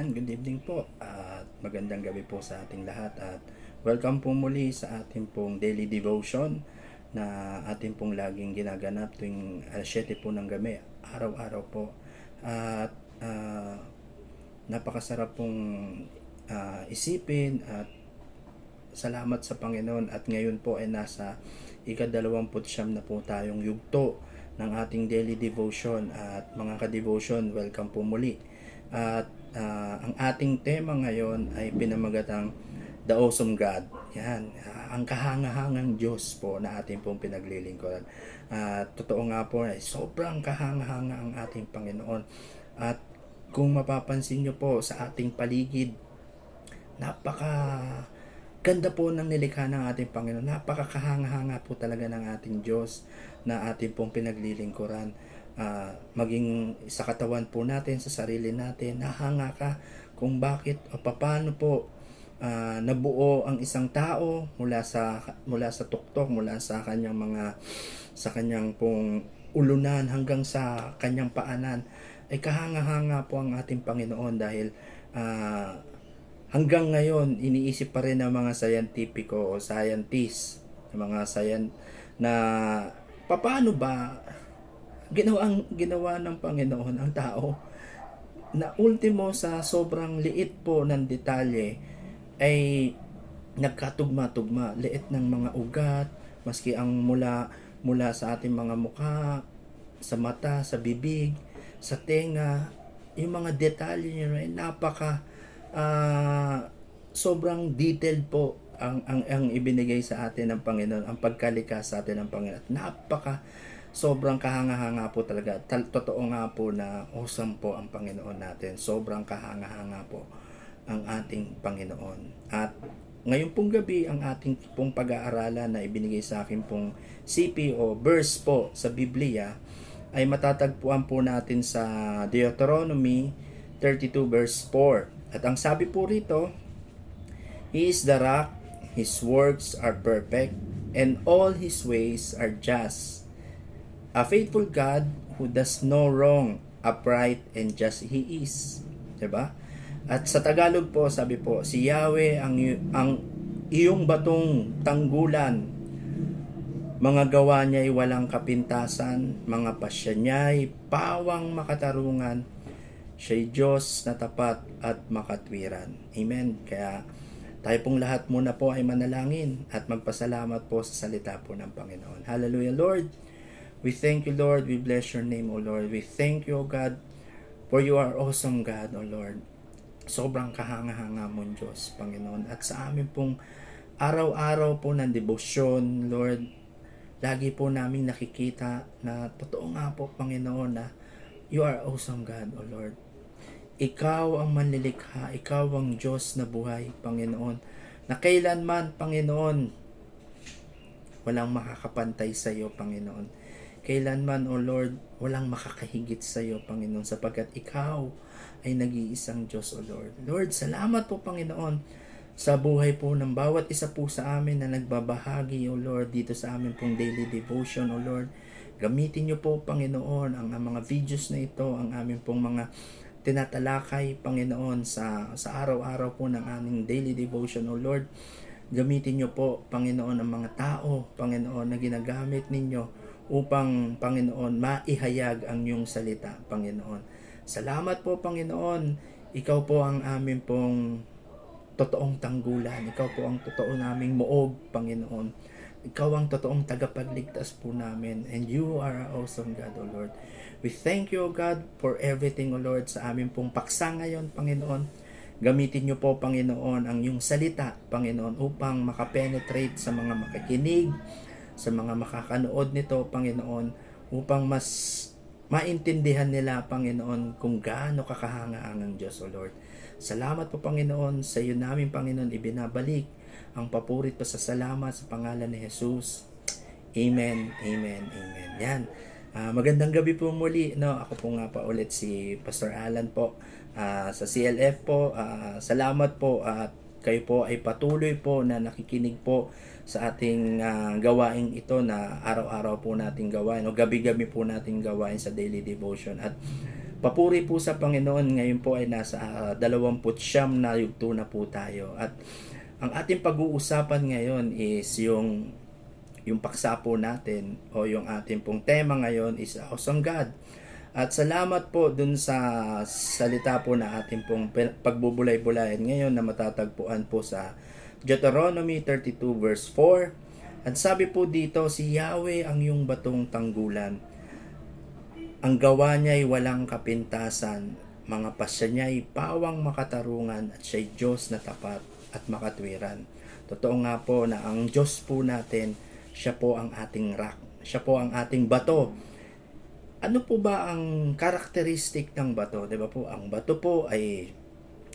Yan, good evening po at magandang gabi po sa ating lahat at welcome po muli sa ating pong daily devotion na ating pong laging ginaganap tuwing alas 7 po ng gabi, araw-araw po. At ah, napakasarap pong ah, isipin at salamat sa Panginoon at ngayon po ay nasa ikadalawamput siyam na po tayong yugto ng ating daily devotion at mga ka-devotion, welcome po muli. At ah, ang ating tema ngayon ay pinamagatang The Awesome God. Yan, ah, ang kahangahangang Diyos po na ating pong pinaglilingkuran. At totoo nga po ay sobrang kahangahanga ang ating Panginoon. At kung mapapansin nyo po sa ating paligid, napaka ganda po ng nilikha ng ating Panginoon. Napakakahanga-hanga po talaga ng ating Diyos na ating pong pinaglilingkuran. Ah, maging sa katawan po natin, sa sarili natin, nahanga ka kung bakit o paano po ah, nabuo ang isang tao mula sa mula sa tuktok, mula sa kanyang mga sa kanyang pong ulunan hanggang sa kanyang paanan. Ay kahanga-hanga po ang ating Panginoon dahil ah, hanggang ngayon iniisip pa rin ng mga scientifico o scientists, ng mga science na paano ba ginawa ang ginawa ng Panginoon ang tao na ultimo sa sobrang liit po ng detalye ay nagkatugma-tugma. Liit ng mga ugat maski ang mula mula sa ating mga mukha sa mata sa bibig sa tenga yung mga detalye niya ay napaka ah, sobrang detailed po ang, ang ang ibinigay sa atin ng Panginoon ang pagkalika sa atin ng Panginoon. Napaka sobrang kahanga-hanga po talaga. Tal, totoo nga po na awesome po ang Panginoon natin. Sobrang kahanga-hanga po ang ating Panginoon. At ngayon pong gabi ang ating pong pag-aaralan na ibinigay sa akin pong CP o verse po sa Biblia ay matatagpuan po natin sa Deuteronomy 32 verse 4 at ang sabi po rito He is the rock, His works are perfect, and all His ways are just. A faithful God who does no wrong, upright and just He is. ba? At sa Tagalog po, sabi po, si Yahweh ang, ang iyong batong tanggulan. Mga gawa niya ay walang kapintasan, mga pasya niya ay pawang makatarungan. Siya'y Diyos na tapat at makatwiran. Amen. Kaya tayo pong lahat muna po ay manalangin at magpasalamat po sa salita po ng Panginoon. Hallelujah, Lord. We thank you, Lord. We bless your name, O Lord. We thank you, O God, for you are awesome, God, O Lord. Sobrang kahanga-hanga mong Diyos, Panginoon. At sa amin pong araw-araw po ng debosyon, Lord, lagi po namin nakikita na totoo nga po, Panginoon, na you are awesome, God, O Lord. Ikaw ang manlilikha, ikaw ang Diyos na buhay, Panginoon. Na kailanman, Panginoon, walang makakapantay sa iyo, Panginoon. Kailanman, O Lord, walang makakahigit sa iyo, Panginoon, sapagkat ikaw ay nag-iisang Diyos, O Lord. Lord, salamat po, Panginoon, sa buhay po ng bawat isa po sa amin na nagbabahagi, O Lord, dito sa amin pong daily devotion, O Lord. Gamitin niyo po, Panginoon, ang, ang mga videos na ito, ang aming pong mga tinatalakay, Panginoon, sa, sa araw-araw po ng aming daily devotion, O Lord. Gamitin niyo po, Panginoon, ang mga tao, Panginoon, na ginagamit ninyo upang, Panginoon, maihayag ang iyong salita, Panginoon. Salamat po, Panginoon. Ikaw po ang amin pong totoong tanggulan. Ikaw po ang totoo naming muog, Panginoon. Ikaw ang totoong tagapagligtas po namin. And you are an awesome God, O Lord. We thank you, O God, for everything, O Lord, sa amin pong paksa ngayon, Panginoon. Gamitin niyo po, Panginoon, ang iyong salita, Panginoon, upang makapenetrate sa mga makikinig, sa mga makakanood nito, Panginoon, upang mas maintindihan nila, Panginoon, kung gaano kakahanga ang Diyos, O Lord. Salamat po, Panginoon, sa iyo namin, Panginoon, ibinabalik ang papurit pa sa salamat sa pangalan ni Jesus. Amen, amen, amen. Yan. Ah, magandang gabi po muli. No? Ako po nga pa ulit si Pastor Alan po ah, sa CLF po. Ah, salamat po at kayo po ay patuloy po na nakikinig po sa ating ah, gawain ito na araw-araw po nating gawain o gabi-gabi po nating gawain sa daily devotion at Papuri po sa Panginoon, ngayon po ay nasa uh, 29 na yugto na po tayo. At ang ating pag-uusapan ngayon is yung yung paksa po natin o yung ating pong tema ngayon is Awesome God. At salamat po dun sa salita po na ating pong pagbubulay-bulayan ngayon na matatagpuan po sa Deuteronomy 32 verse 4. At sabi po dito, si Yahweh ang yung batong tanggulan ang gawa niya ay walang kapintasan, mga pasya niya ay pawang makatarungan at siya'y Diyos na tapat at makatwiran. Totoo nga po na ang Diyos po natin, siya po ang ating rock, siya po ang ating bato. Ano po ba ang karakteristik ng bato? 'Di ba po? Ang bato po ay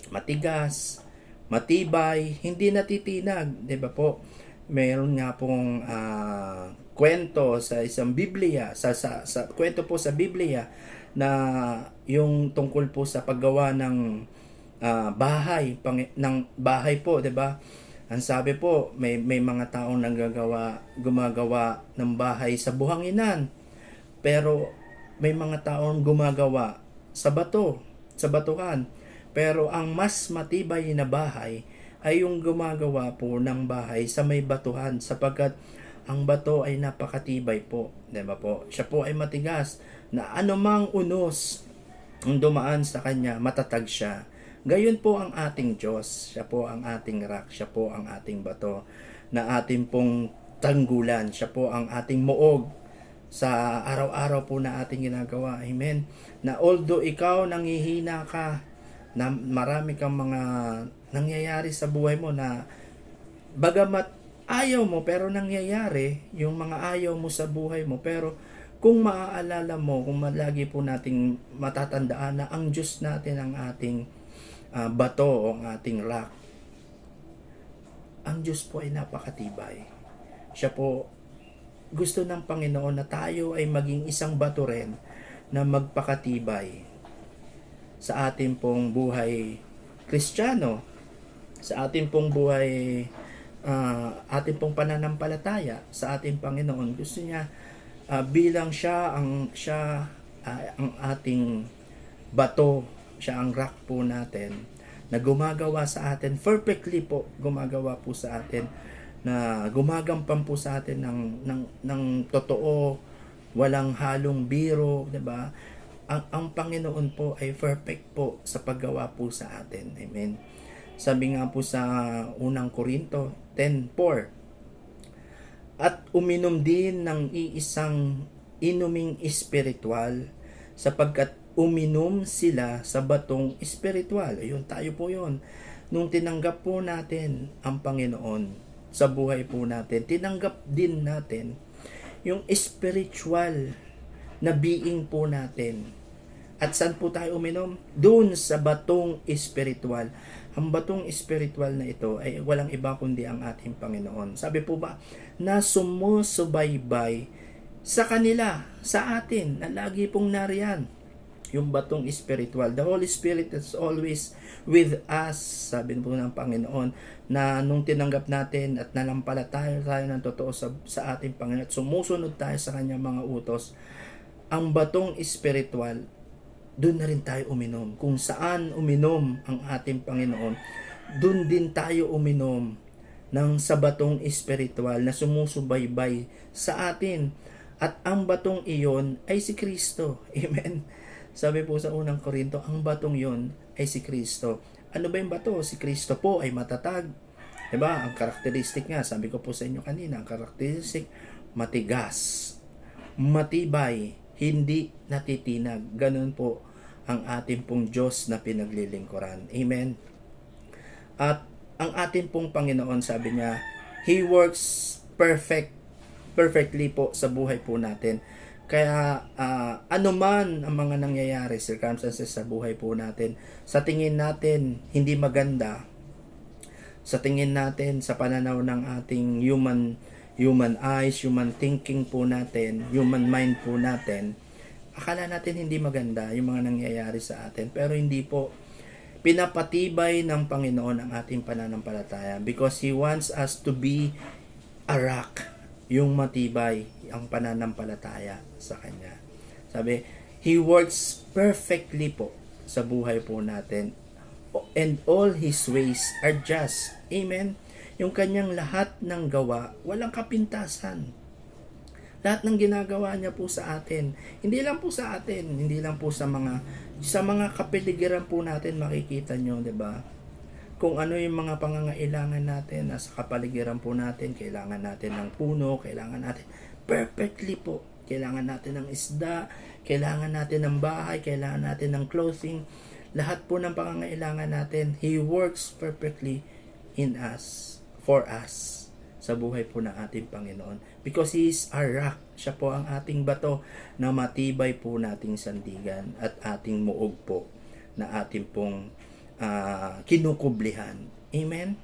matigas, matibay, hindi natitinag, 'di ba po? Meron nga pong uh, kwento sa isang Biblia, sa, sa, sa kwento po sa Biblia na yung tungkol po sa paggawa ng uh, bahay, pang, ng bahay po, 'di ba? Ang sabi po, may may mga taong nanggagawa, gumagawa ng bahay sa buhanginan. Pero may mga taong gumagawa sa bato, sa batuhan. Pero ang mas matibay na bahay ay yung gumagawa po ng bahay sa may batuhan sapagkat ang bato ay napakatibay po, 'di ba po? Siya po ay matigas na anumang unos ang dumaan sa kanya, matatag siya. Gayon po ang ating Diyos. Siya po ang ating rock. Siya po ang ating bato na ating pong tanggulan. Siya po ang ating muog sa araw-araw po na ating ginagawa. Amen. Na although ikaw nangihina ka, na marami kang mga nangyayari sa buhay mo na bagamat ayaw mo pero nangyayari yung mga ayaw mo sa buhay mo pero kung maaalala mo kung lagi po nating matatandaan na ang Diyos natin ang ating uh, bato o ang ating rock ang Diyos po ay napakatibay siya po gusto ng Panginoon na tayo ay maging isang bato rin na magpakatibay sa ating pong buhay kristyano sa ating pong buhay uh, ating pong pananampalataya sa ating Panginoon. Gusto niya uh, bilang siya ang siya uh, ang ating bato, siya ang rock po natin na gumagawa sa atin perfectly po gumagawa po sa atin na gumagampan po sa atin ng ng ng totoo walang halong biro 'di ba? Ang ang Panginoon po ay perfect po sa paggawa po sa atin. Amen. Sabi nga po sa unang Korinto 10.4 At uminom din ng iisang inuming espiritual sapagkat uminom sila sa batong espiritual. Ayun, tayo po yon Nung tinanggap po natin ang Panginoon sa buhay po natin, tinanggap din natin yung spiritual na being po natin. At saan po tayo uminom? Doon sa batong espiritual. Ang batong espiritual na ito ay walang iba kundi ang ating Panginoon. Sabi po ba, na sumusubaybay sa kanila, sa atin, na lagi pong nariyan yung batong espiritual. The Holy Spirit is always with us, sabi po ng Panginoon, na nung tinanggap natin at nalampalataya tayo ng totoo sa, sa ating Panginoon sumusunod tayo sa kanyang mga utos, ang batong espiritual doon na rin tayo uminom. Kung saan uminom ang ating Panginoon, doon din tayo uminom ng sa batong espiritual na sumusubaybay sa atin. At ang batong iyon ay si Kristo. Amen. Sabi po sa unang Korinto, ang batong iyon ay si Kristo. Ano ba yung bato? Si Kristo po ay matatag. Diba? Ang karakteristik nga, sabi ko po sa inyo kanina, ang karakteristik, matigas, matibay, hindi natitinag. Ganun po ang ating pong Diyos na pinaglilingkuran. Amen. At ang ating pong Panginoon, sabi niya, He works perfect, perfectly po sa buhay po natin. Kaya uh, ano man ang mga nangyayari, circumstances sa buhay po natin, sa tingin natin hindi maganda, sa tingin natin sa pananaw ng ating human human eyes, human thinking po natin, human mind po natin, akala natin hindi maganda yung mga nangyayari sa atin. Pero hindi po pinapatibay ng Panginoon ang ating pananampalataya because He wants us to be a rock, yung matibay ang pananampalataya sa Kanya. Sabi, He works perfectly po sa buhay po natin. And all His ways are just. Amen? Yung kanyang lahat ng gawa, walang kapintasan. Lahat ng ginagawa niya po sa atin, hindi lang po sa atin, hindi lang po sa mga sa mga kapiligiran po natin makikita nyo, 'di ba? Kung ano yung mga pangangailangan natin nasa kapaligiran po natin, kailangan natin ng puno, kailangan natin perfectly po. Kailangan natin ng isda, kailangan natin ng bahay, kailangan natin ng clothing. Lahat po ng pangangailangan natin, He works perfectly in us, for us sa buhay po ng ating Panginoon. Because He is our rock. Siya po ang ating bato na matibay po nating sandigan at ating muog po na ating pong uh, kinukublihan. Amen?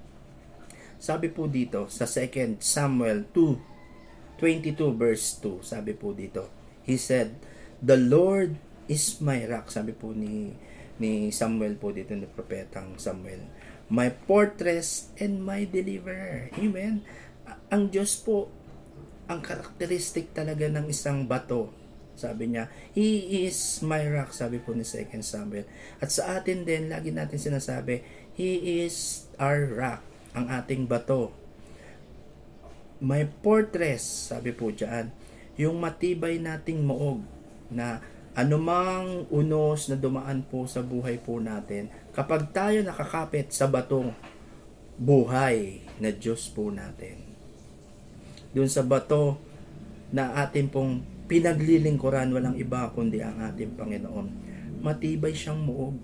Sabi po dito sa 2 Samuel 2, 22 verse 2, sabi po dito, He said, The Lord is my rock. Sabi po ni, ni Samuel po dito, ni propetang Samuel. My fortress and my deliverer. Amen ang Diyos po, ang karakteristik talaga ng isang bato. Sabi niya, He is my rock, sabi po ni 2 Samuel. At sa atin din, lagi natin sinasabi, He is our rock, ang ating bato. My fortress, sabi po diyan, yung matibay nating moog na anumang unos na dumaan po sa buhay po natin, kapag tayo nakakapit sa batong buhay na Diyos po natin, doon sa bato na atin pong pinaglilingkuran walang iba kundi ang ating Panginoon. Matibay siyang muog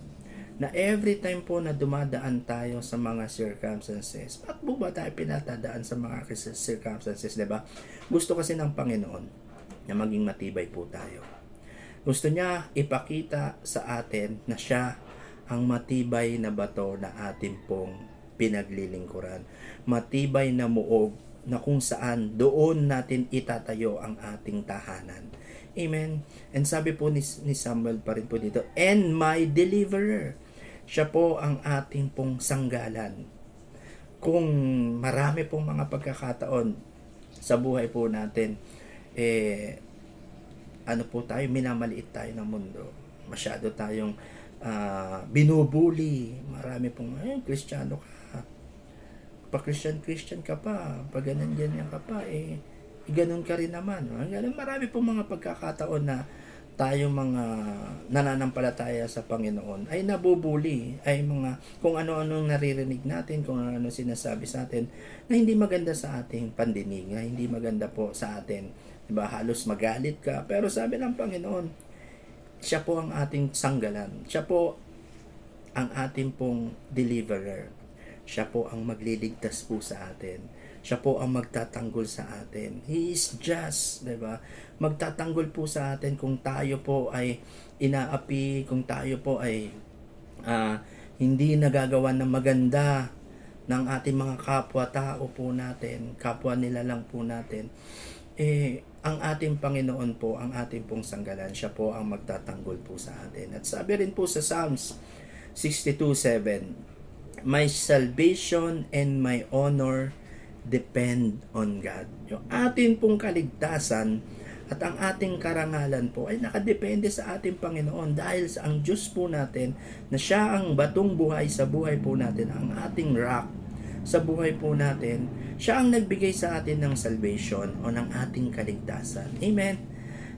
na every time po na dumadaan tayo sa mga circumstances, bakit po ba tayo pinatadaan sa mga circumstances, di ba? Gusto kasi ng Panginoon na maging matibay po tayo. Gusto niya ipakita sa atin na siya ang matibay na bato na atin pong pinaglilingkuran. Matibay na muog na kung saan doon natin itatayo ang ating tahanan. Amen. And sabi po ni, ni Samuel pa rin po dito, and my deliverer. Siya po ang ating pong sanggalan. Kung marami pong mga pagkakataon sa buhay po natin, eh, ano po tayo, minamaliit tayo ng mundo. Masyado tayong uh, binubuli. Marami pong, ay, kristyano ka pa Christian Christian ka pa, pag ganyan ganyan ka pa, eh, ganun ka rin naman. Ganun, marami pong mga pagkakataon na tayo mga nananampalataya sa Panginoon ay nabubuli, ay mga kung ano-ano naririnig natin, kung ano-ano sinasabi sa atin na hindi maganda sa ating pandinig, na hindi maganda po sa atin. Diba? Halos magalit ka. Pero sabi ng Panginoon, siya po ang ating sanggalan. Siya po ang ating pong deliverer. Siya po ang magliligtas po sa atin. Siya po ang magtatanggol sa atin. He is just, 'di ba? Magtatanggol po sa atin kung tayo po ay inaapi, kung tayo po ay uh, hindi nagagawa ng maganda ng ating mga kapwa-tao po natin, kapwa nila lang po natin, eh, ang ating Panginoon po, ang ating pong sanggalan, siya po ang magtatanggol po sa atin. At sabi rin po sa Psalms 62.7, my salvation and my honor depend on God. Yung atin pong kaligtasan at ang ating karangalan po ay nakadepende sa ating Panginoon dahil sa ang Diyos po natin na siya ang batong buhay sa buhay po natin, ang ating rock sa buhay po natin, siya ang nagbigay sa atin ng salvation o ng ating kaligtasan. Amen.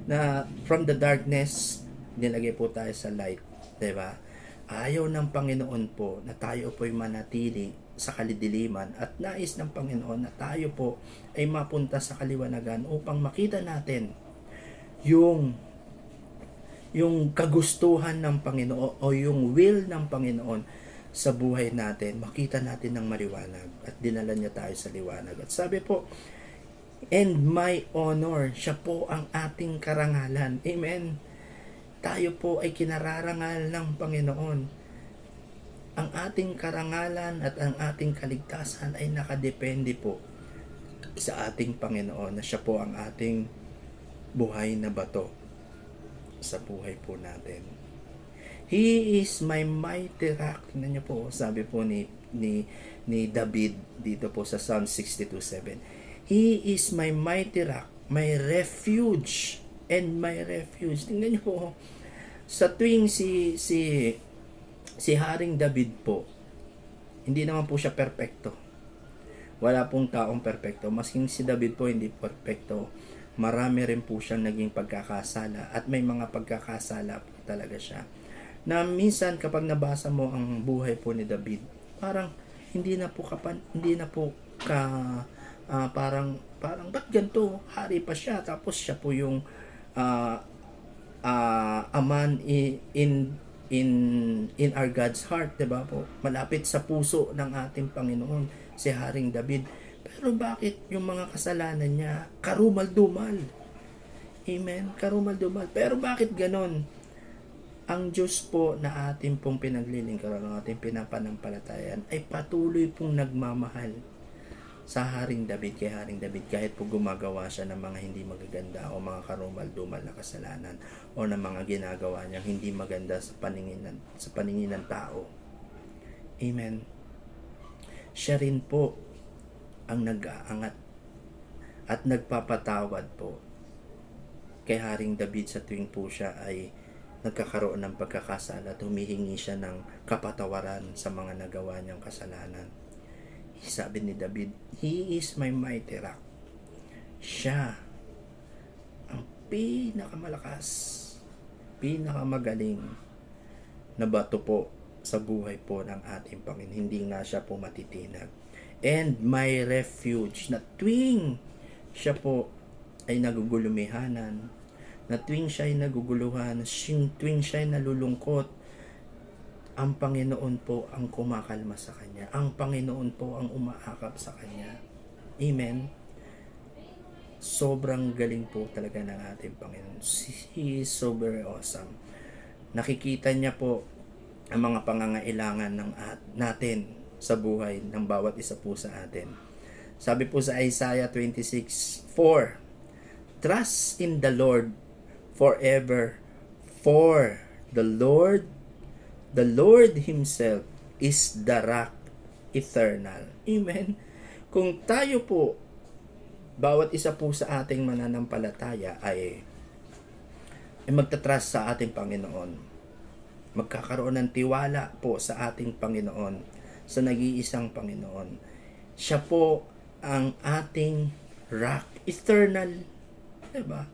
Na from the darkness, nilagay po tayo sa light. ba? Ayaw ng Panginoon po na tayo po'y manatili sa kalidiliman at nais ng Panginoon na tayo po ay mapunta sa kaliwanagan upang makita natin yung yung kagustuhan ng Panginoon o yung will ng Panginoon sa buhay natin, makita natin ng maliwanag at dinala niya tayo sa liwanag. At sabi po, and my honor, siya po ang ating karangalan. Amen tayo po ay kinararangal ng Panginoon. Ang ating karangalan at ang ating kaligtasan ay nakadepende po sa ating Panginoon na siya po ang ating buhay na bato sa buhay po natin. He is my mighty rock. Tingnan niyo po, sabi po ni, ni, ni David dito po sa Psalm 62.7. He is my mighty rock, my refuge and my refuge. Tingnan niyo po, Sa tuwing si si si Haring David po, hindi naman po siya perpekto. Wala pong taong perpekto. Masking si David po hindi perpekto. Marami rin po siyang naging pagkakasala at may mga pagkakasala po talaga siya. Na minsan kapag nabasa mo ang buhay po ni David, parang hindi na po kapan, hindi na po ka ah, parang parang ba't ganito? Hari pa siya tapos siya po yung ah, ah, a man i- in in in our God's heart, 'di ba po? Malapit sa puso ng ating Panginoon si Haring David. Pero bakit yung mga kasalanan niya karumal-dumal? Amen. Karumal-dumal. Pero bakit ganon? Ang Diyos po na ating pong pinaglilingkuran, ang ating pinapanampalatayan, ay patuloy pong nagmamahal sa Haring David kay Haring David kahit po gumagawa siya ng mga hindi magaganda o mga karumal-dumal na kasalanan o ng mga ginagawa niyang hindi maganda sa paningin ng, sa paningin ng tao. Amen. Siya rin po ang nag-aangat at nagpapatawad po kay Haring David sa tuwing po siya ay nagkakaroon ng pagkakasala at humihingi siya ng kapatawaran sa mga nagawa niyang kasalanan. Sabi ni David, He is my mighty rock. Siya ang pinakamalakas, pinakamagaling na bato po sa buhay po ng ating Panginoon. Hindi nga siya po matitinag. And my refuge na tuwing siya po ay nagugulumihanan, na tuwing siya ay naguguluhan, tuwing siya ay nalulungkot, ang Panginoon po ang kumakalma sa kanya. Ang Panginoon po ang umaakap sa kanya. Amen. Sobrang galing po talaga ng ating Panginoon. He is so very awesome. Nakikita niya po ang mga pangangailangan ng at natin sa buhay ng bawat isa po sa atin. Sabi po sa Isaiah 26:4, Trust in the Lord forever, for the Lord The Lord Himself is the rock eternal. Amen. Kung tayo po, bawat isa po sa ating mananampalataya ay, ay magtatrust sa ating Panginoon. Magkakaroon ng tiwala po sa ating Panginoon, sa nag-iisang Panginoon. Siya po ang ating rock eternal. Diba?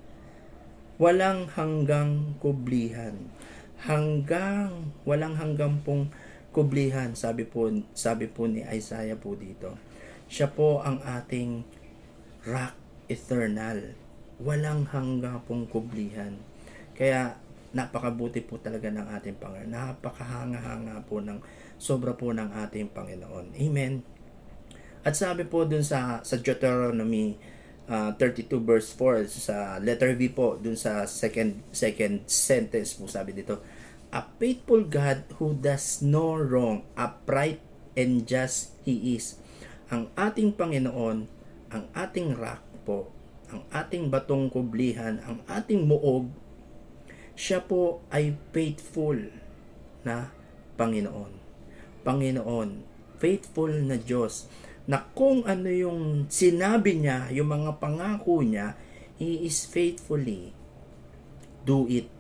Walang hanggang kublihan hanggang walang hanggang pong kublihan sabi po sabi po ni Isaiah po dito. Siya po ang ating rock eternal. Walang hanggang pong kublihan. Kaya napakabuti po talaga ng ating Panginoon. Napakahanga-hanga po ng sobra po ng ating Panginoon. Amen. At sabi po dun sa sa Deuteronomy uh, 32 verse 4 sa letter V po dun sa second second sentence po sabi dito a faithful God who does no wrong upright and just He is ang ating Panginoon ang ating rock po ang ating batong kublihan ang ating muog siya po ay faithful na Panginoon Panginoon faithful na Diyos na kung ano yung sinabi niya, yung mga pangako niya, He is faithfully do it.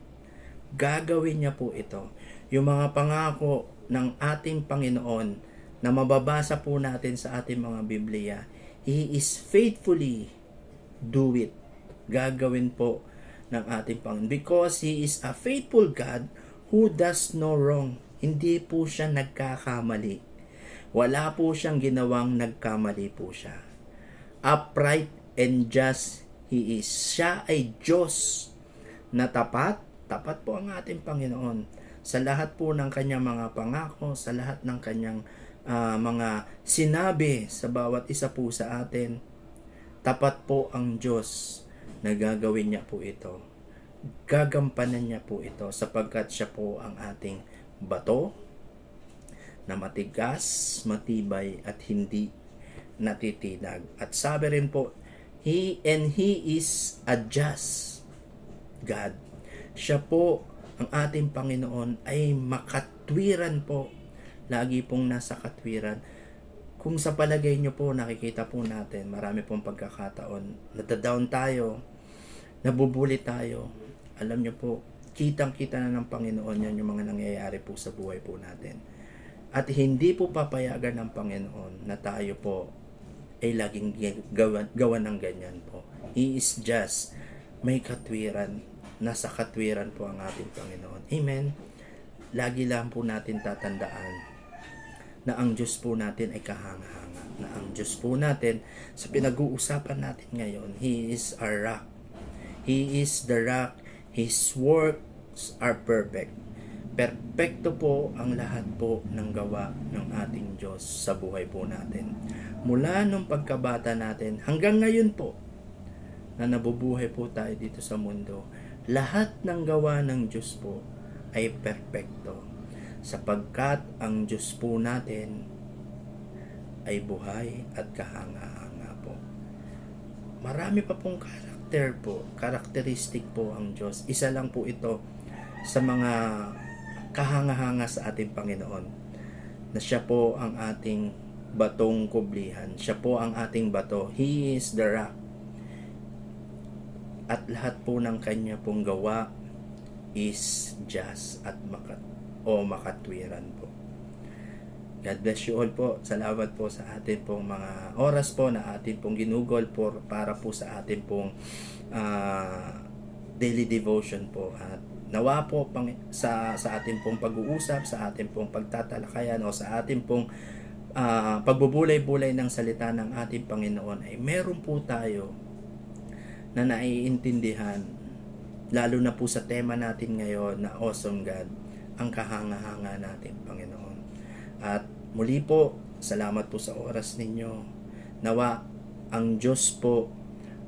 Gagawin niya po ito. Yung mga pangako ng ating Panginoon na mababasa po natin sa ating mga Biblia, He is faithfully do it. Gagawin po ng ating Panginoon. Because He is a faithful God who does no wrong. Hindi po siya nagkakamali wala po siyang ginawang nagkamali po siya. Upright and just He is. Siya ay Diyos na tapat. Tapat po ang ating Panginoon sa lahat po ng kanyang mga pangako, sa lahat ng kanyang uh, mga sinabi sa bawat isa po sa atin. Tapat po ang Diyos na gagawin niya po ito. Gagampanan niya po ito sapagkat siya po ang ating bato, na matigas, matibay at hindi natitinag. At sabi rin po, He and He is a just God. Siya po, ang ating Panginoon ay makatwiran po. Lagi pong nasa katwiran. Kung sa palagay nyo po, nakikita po natin, marami pong pagkakataon, nadadown tayo, nabubuli tayo. Alam nyo po, kitang-kita na ng Panginoon yan yung mga nangyayari po sa buhay po natin. At hindi po papayagan ng Panginoon na tayo po ay laging gawa, gawa ng ganyan po. He is just may katwiran. Nasa katwiran po ang ating Panginoon. Amen. Lagi lang po natin tatandaan na ang Diyos po natin ay kahanga-hanga. Na ang Diyos po natin, sa pinag-uusapan natin ngayon, He is our rock. He is the rock. His works are perfect. Perpekto po ang lahat po ng gawa ng ating Diyos sa buhay po natin. Mula nung pagkabata natin hanggang ngayon po na nabubuhay po tayo dito sa mundo, lahat ng gawa ng Diyos po ay perpekto. Sapagkat ang Diyos po natin ay buhay at kahanga-hanga po. Marami pa pong karakter po, karakteristik po ang Diyos. Isa lang po ito sa mga kahanga-hanga sa ating Panginoon na siya po ang ating batong kublihan. Siya po ang ating bato. He is the rock. At lahat po ng kanya pong gawa is just at makat o makatwiran po. God bless you all po. Salamat po sa ating pong mga oras po na ating pong ginugol po para po sa ating pong ah, daily devotion po. At nawa po pang, sa, sa ating pong pag-uusap, sa ating pong pagtatalakayan o sa ating pong ah, pagbubulay-bulay ng salita ng ating Panginoon ay meron po tayo na naiintindihan lalo na po sa tema natin ngayon na Awesome God ang kahanga-hanga natin Panginoon. At muli po, salamat po sa oras ninyo. Nawa ang Diyos po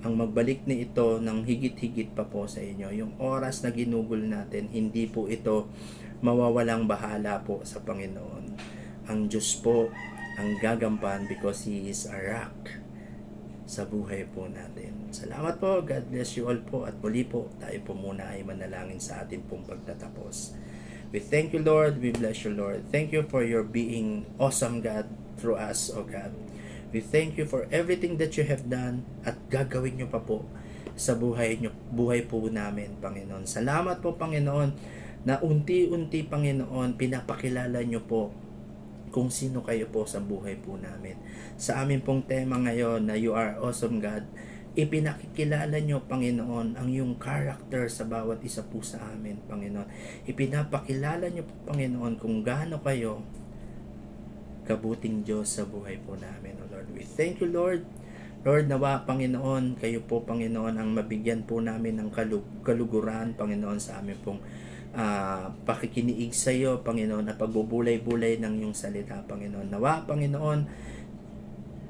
ang magbalik ni ito ng higit-higit pa po sa inyo. Yung oras na ginugol natin, hindi po ito mawawalang bahala po sa Panginoon. Ang Diyos po ang gagampan because He is a rock sa buhay po natin. Salamat po. God bless you all po. At muli po, tayo po muna ay manalangin sa ating pong pagtatapos. We thank you, Lord. We bless you, Lord. Thank you for your being awesome, God, through us, O God. We thank you for everything that you have done at gagawin nyo pa po sa buhay nyo, buhay po namin, Panginoon. Salamat po, Panginoon, na unti-unti, Panginoon, pinapakilala nyo po kung sino kayo po sa buhay po namin. Sa amin pong tema ngayon na You Are Awesome God, ipinakikilala nyo, Panginoon, ang yung character sa bawat isa po sa amin, Panginoon. Ipinapakilala nyo po, Panginoon, kung gaano kayo kabuting Diyos sa buhay po namin, O Lord. We thank you, Lord. Lord, nawa, Panginoon, kayo po, Panginoon, ang mabigyan po namin ng kalug- kaluguran, Panginoon, sa amin pong ah, pakikiniig sa iyo, Panginoon, at pagbubulay-bulay ng iyong salita, Panginoon. Nawa, Panginoon,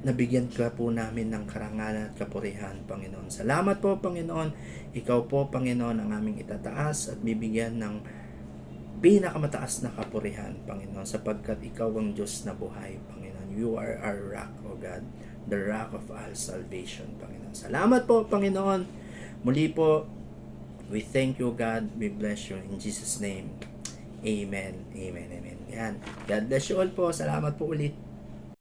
nabigyan ka po namin ng karangalan at kapurihan, Panginoon. Salamat po, Panginoon. Ikaw po, Panginoon, ang aming itataas at bibigyan ng pinakamataas na kapurihan, Panginoon, sapagkat ikaw ang Diyos na buhay, Panginoon. You are our rock, O God, the rock of all salvation, Panginoon. Salamat po, Panginoon. Muli po, we thank you, God. We bless you in Jesus' name. Amen. Amen. Amen. Yan. God bless you all po. Salamat po ulit.